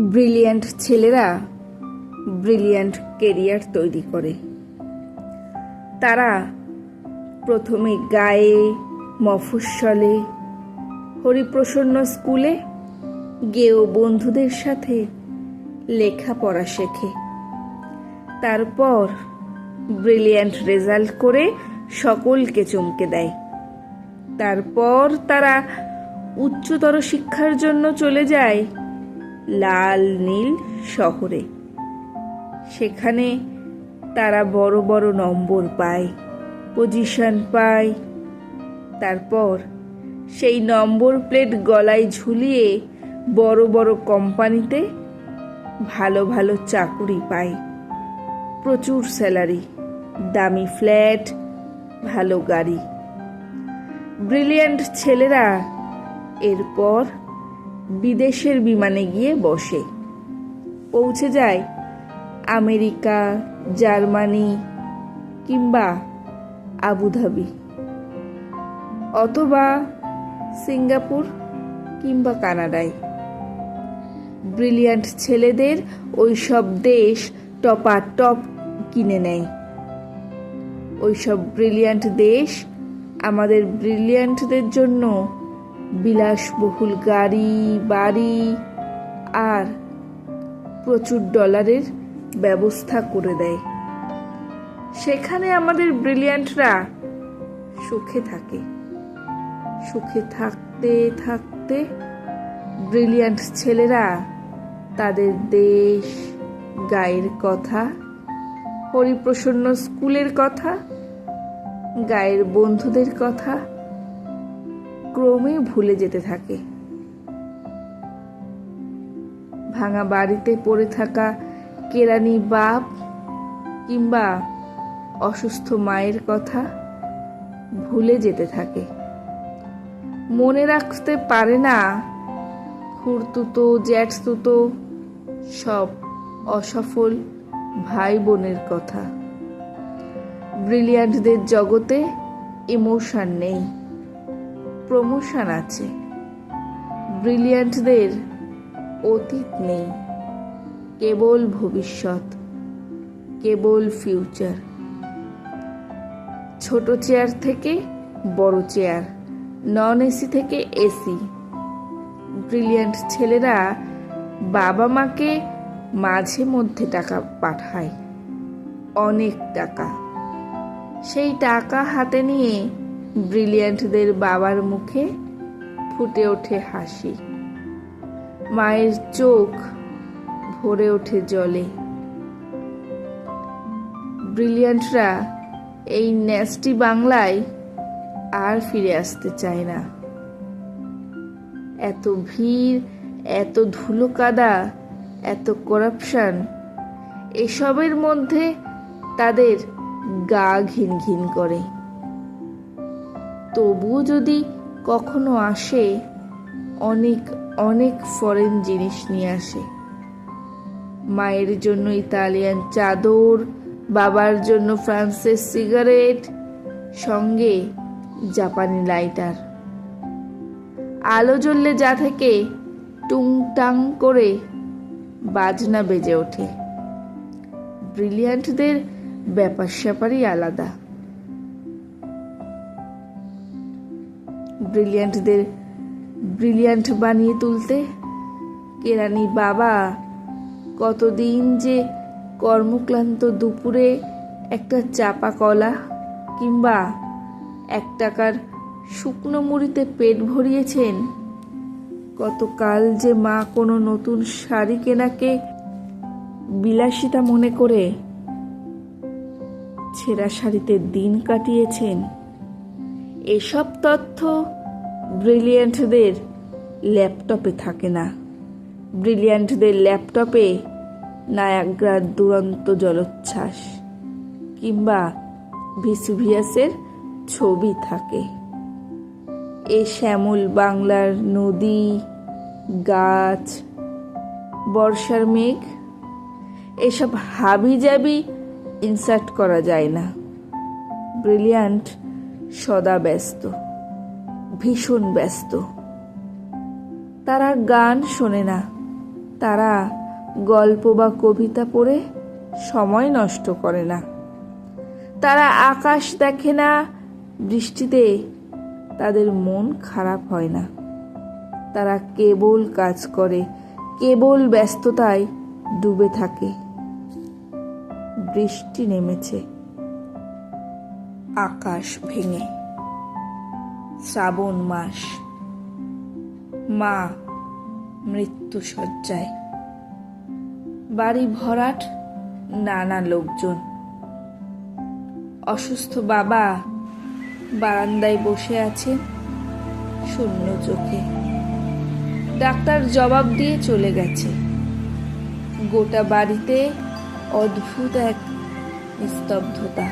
Brilliant ছেলেরা brilliant career তৈরি করে। তারা প্রথমে গায়ে, মফস্বলে, হরিপ্রসন্ন স্কুলে গেও বন্ধুদের সাথে লেখাপড়া শেখে। তারপর ব্রিলিয়ান্ট রেজাল্ট করে সকলকে চমকে দেয়। তারপর তারা উচ্চতর শিক্ষার জন্য চলে যায় লাল নীল শহরে। সেখানে তারা বড় বড় নম্বর পায় পজিশন পায়। তারপর সেই নম্বর প্লেট গলায় ঝুলিয়ে বড় বড় কোম্পানিতে ভালো ভালো চাকুরি পায়। প্রচুর স্যালারি দামি ফ্ল্যাট ভালো গাড়ি। ব্রিলিয়ান্ট ছেলেরা এরপর বিদেশের বিমানে গিয়ে বসে। পৌঁছে যায় আমেরিকা, জার্মানি কিংবা আবুধাবি, অথবা সিঙ্গাপুর কিংবা কানাডায়। ব্রিলিয়ান্ট ছেলেদের ওই সব দেশ টপা টপ কিনে নেয়। ওইসব ব্রিলিয়ান্ট দেশ আমাদের ব্রিলিয়ান্টদের জন্য বিলাসবহুল গাড়ি, বাড়ি আর প্রচুর ডলারের ব্যবস্থা করে দেয়। সেখানে আমাদের ব্রিলিয়ান্টরা সুখে থাকে। সুখে থাকতে থাকতে ব্রিলিয়ান্ট ছেলেরা তাদের দেশ, গায়ের কথা হরিপ্রসন্ন স্কুলের কথা, গায়ের বন্ধুদের কথা ক্রমে ভুলে যেতে থাকে। ভাঙা বাড়িতে পড়ে থাকা কেরানি বাপ কিংবা অসুস্থ মায়ের কথা ভুলে যেতে থাকে। মনে রাখতে পারে না খুঁড়তুতো জ্যাঠতুতো সব অসফল ভাই বোনের কথা। ব্রিলিয়ান্টদের জগতে ইমোশন নেই। প্রমোশন আছে। ব্রিলিয়ান্টদের অতীত নেই। কেবল ভবিষ্যৎ, কেবল ফিউচার ছোট চেয়ার থেকে বড় চেয়ার নন এসি থেকে এসি ব্রিলিয়ান্ট ছেলেরা বাবা মাকে মাঝে মধ্যে টাকা পাঠায়। অনেক টাকা। সেই টাকা হাতে নিয়ে ব্রিলিয়ান্টদের বাবার মুখে ফুটে ওঠে হাসি। মায়ের চোখ ভরে ওঠে জলে। ব্রিলিয়ান্টরা এই ন্যাস্টি বাংলায় আর ফিরে আসতে চায় না। এত ভিড়, এত ধুলো কাদা এত করাপশন, এসবের মধ্যে তাদের গা ঘিন ঘিন করে। তবুও যদি কখনো আসে, অনেক অনেক ফরেন জিনিস নিয়ে আসে। মায়ের জন্য ইতালিয়ান চাদর, বাবার জন্য ফ্রান্সের সিগারেট, সঙ্গে জাপানি লাইটার। আলো জ্বললে যা থেকে টুংটাং করে বাজনা বেজে ওঠে। ব্রিলিয়ান্টদের ব্যাপার স্যাপারই আলাদা। ব্রিলিয়ান্টদের, ব্রিলিয়ান্ট বানিয়ে তুলতে। কেরানি বাবা, কতদিন যে কর্মক্লান্ত দুপুরে একটা চাপা কলা কিংবা এক টাকার শুকনো মুড়িতে পেট ভরিয়েছেন। গতকাল যে মা কোনো নতুন শাড়ি কেনাকে বিলাসিতা মনে করে। ছেঁড়া শাড়িতে দিন কাটিয়েছেন। এসব তথ্য ব্রিলিয়ান্টদের ল্যাপটপে থাকে না। ব্রিলিয়ান্টদের ল্যাপটপে নায়াগ্রার দুরন্ত জলোচ্ছ্বাস কিংবা ভিসুভিয়াসের ছবি থাকে। এ শ্যামল বাংলার নদী, গাছ, বর্ষার মেঘ, এসব হাবি জাবি ইনসার্ট করা যায় না। ব্রিলিয়ান্ট সদা ব্যস্ত। ভীষণ ব্যস্ত। তারা গান শোনে না। তারা গল্প বা কবিতা পড়ে সময় নষ্ট করে না। তারা আকাশ দেখে না, বৃষ্টিতে তাদের মন খারাপ হয় না। তারা কেবল কাজ করে, কেবল ব্যস্ততায় ডুবে থাকে। বৃষ্টি নেমেছে। আকাশ ভেঙে। শ্রাবণ মাস। মা মৃত্যু সজ্জায়। বাড়ি ভরাট নানা লোকজন। অসুস্থ বাবা বারান্দায় বসে আছেন শূন্য চোখে। ডাক্তার জবাব দিয়ে চলে গেছে। গোটা বাড়িতে অদ্ভুত এক নিস্তব্ধতা।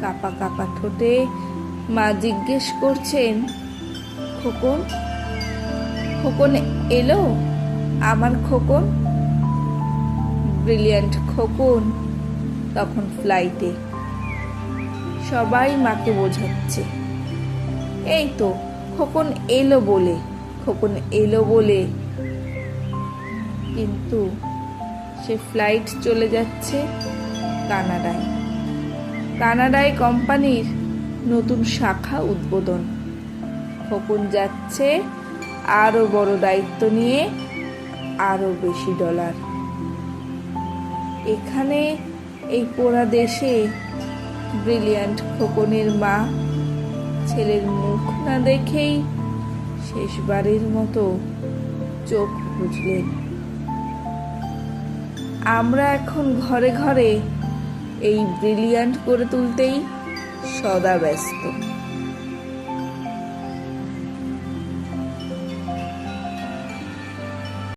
কাপা কাপা ঠোঁটে মা জিজ্ঞেস করছেন, খোকন খোকন এলো? আমার খোকন? ব্রিলিয়ান্ট খোকন, তখন ফ্লাইটে। সবাই মাকে বোঝাচ্ছে। এই তো, খোকন এলো বলে, খোকন এলো বলে। কিন্তু সে ফ্লাইট চলে যাচ্ছে কানাডায়। কানাডায় কোম্পানির নতুন শাখা উদ্বোধন। খোকন যাচ্ছে, আরও বড় দায়িত্ব নিয়ে আরও বেশি ডলার। এখানে এই পোড়া দেশে ব্রিলিয়ান্ট খোকনের মা, ছেলের মুখ না দেখেই শেষবারের মতো চোখ বুঝলেন আমরা এখন ঘরে ঘরে এই ব্রিলিয়ান্ট করে তুলতেই সদা ব্যস্ত